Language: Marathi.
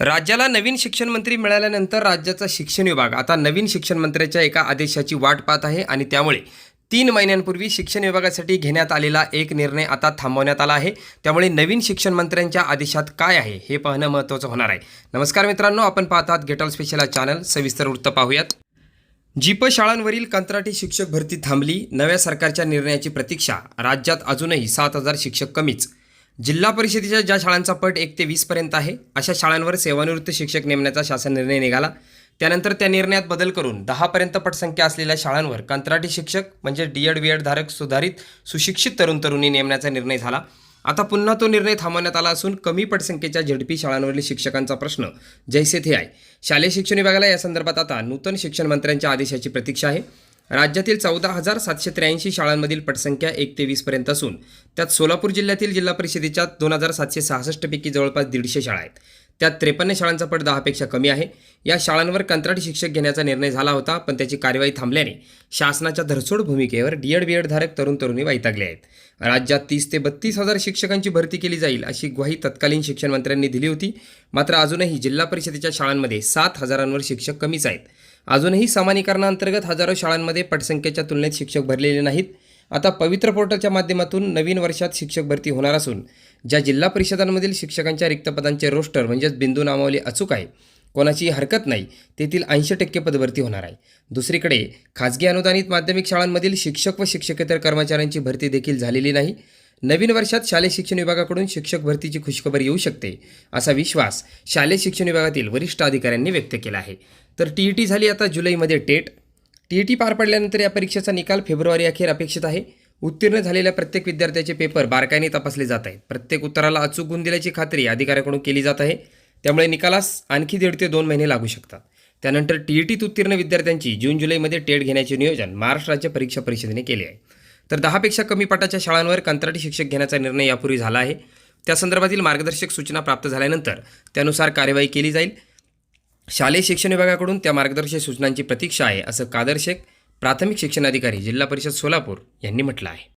राज्याला नवीन शिक्षण मंत्री मिळाल्यानंतर राज्याचा शिक्षण विभाग आता नवीन शिक्षण मंत्र्याच्या एका आदेशाची वाट पाहत आहे आणि त्यामुळे तीन महिन्यांपूर्वी शिक्षण विभागासाठी घेण्यात आलेला एक निर्णय आता थांबवण्यात आला आहे. त्यामुळे नवीन शिक्षण मंत्र्यांच्या आदेशात काय आहे हे पाहणं महत्त्वाचं होणार आहे. नमस्कार मित्रांनो आपण पाहतात गेटॉल स्पेशल चॅनल सविस्तर वृत्त पाहूयात. जीप शाळांवरील कंत्राटी शिक्षक भरती थांबली. नव्या सरकारच्या निर्णयाची प्रतीक्षा. राज्यात अजूनही सात हजार शिक्षक कमीच जिल्हा परिषदेच्या ज्या शाळांचा पट एक ते वीसपर्यंत आहे अशा शाळांवर सेवानिवृत्त शिक्षक नेमण्याचा शासन निर्णय निघाला. त्यानंतर त्या निर्णयात बदल करून दहापर्यंत पटसंख्या असलेल्या शाळांवर कंत्राटी शिक्षक म्हणजे डी एड बी एड धारक सुधारित सुशिक्षित तरुण तरुणी नेमण्याचा निर्णय झाला. आता पुन्हा तो निर्णय थांबवण्यात आला असून कमी पटसंख्येच्या झडपी शाळांवरील शिक्षकांचा प्रश्न जैसे थे आहे शालेय शिक्षण विभागाला या संदर्भात आता नूतन शिक्षण मंत्र्यांच्या आदेशाची प्रतीक्षा आहे. राज्यातील चौदा हजार सातशे त्र्याऐंशी शाळांमधील पटसंख्या एक ते वीसपर्यंत असून त्यात सोलापूर जिल्ह्यातील जिल्हा परिषदेच्या दोन हजार सातशे सहासष्टपैकी जवळपास दीडशे शाळा आहेत. त्यात त्रेपन्न शाळांचा पट दहापेक्षा कमी आहे. या शाळांवर कंत्राटी शिक्षक घेण्याचा निर्णय झाला होता पण त्याची कार्यवाही थांबल्याने शासनाच्या धरसोड भूमिकेवर डी एड बी एड धारक तरुण तरुणी वैतागले आहेत. राज्यात तीस ते बत्तीस हजार शिक्षकांची भरती केली जाईल अशी ग्वाही तत्कालीन शिक्षण मंत्र्यांनी दिली होती. मात्र अजूनही जिल्हा परिषदेच्या शाळांमध्ये सात हजारांवर शिक्षक कमीच आहेत. अजूनही समानीकरणाअंतर्गत हजारो शाळांमध्ये पटसंख्येच्या तुलनेत शिक्षक भरलेले नाहीत. आता पवित्र पोर्टलच्या माध्यमातून नवीन वर्षात शिक्षक भरती होणार असून ज्या जिल्हा परिषदांमधील शिक्षकांच्या रिक्तपदांचे रोस्टर म्हणजेच बिंदू नामावली अचूक आहे कोणाची हरकत नाही तेथील ऐंशी टक्के पदभरती होणार आहे. दुसरीकडे खाजगी अनुदानित माध्यमिक शाळांमधील शिक्षक व शिक्षकेतर कर्मचाऱ्यांची भरती देखील झालेली नाही. नवीन वर्षात शालेय शिक्षण विभागाकडून शिक्षक भरतीची खुशखबर येऊ शकते असा विश्वास शालेय शिक्षण विभागातील वरिष्ठ अधिकाऱ्यांनी व्यक्त केला आहे. तर टी ई टी झाली आता जुलैमध्ये टेट. टी ई टी पार पडल्यानंतर या परीक्षेचा निकाल फेब्रुवारी अखेर अपेक्षित आहे. उत्तीर्ण झालेल्या प्रत्येक विद्यार्थ्याचे पेपर बारकाईने तपासले जात आहेत. प्रत्येक उत्तराला अचूक गुण दिल्याची खात्री अधिकाऱ्याकडून केली जात आहे. त्यामुळे निकालास आणखी दीड ते दोन महिने लागू शकतात. त्यानंतर टी ई टीत उत्तीर्ण विद्यार्थ्यांची जून जुलैमध्ये टेट घेण्याचे नियोजन महाराष्ट्र राज्य परीक्षा परिषदेने केले आहे. तर दहापेक्षा कमी पटाच्या शाळांवर कंत्राटी शिक्षक घेण्याचा निर्णय यापूर्वी झाला आहे. त्या संदर्भातील मार्गदर्शक सूचना प्राप्त झाल्यानंतर त्यानुसार कार्यवाही केली जाईल. शालेय शिक्षण विभागाकडून त्या मार्गदर्शक सूचनांची प्रतीक्षा आहे असं कादर शेख प्राथमिक शिक्षण अधिकारी जिल्हा परिषद सोलापूर यांनी म्हटलं आहे.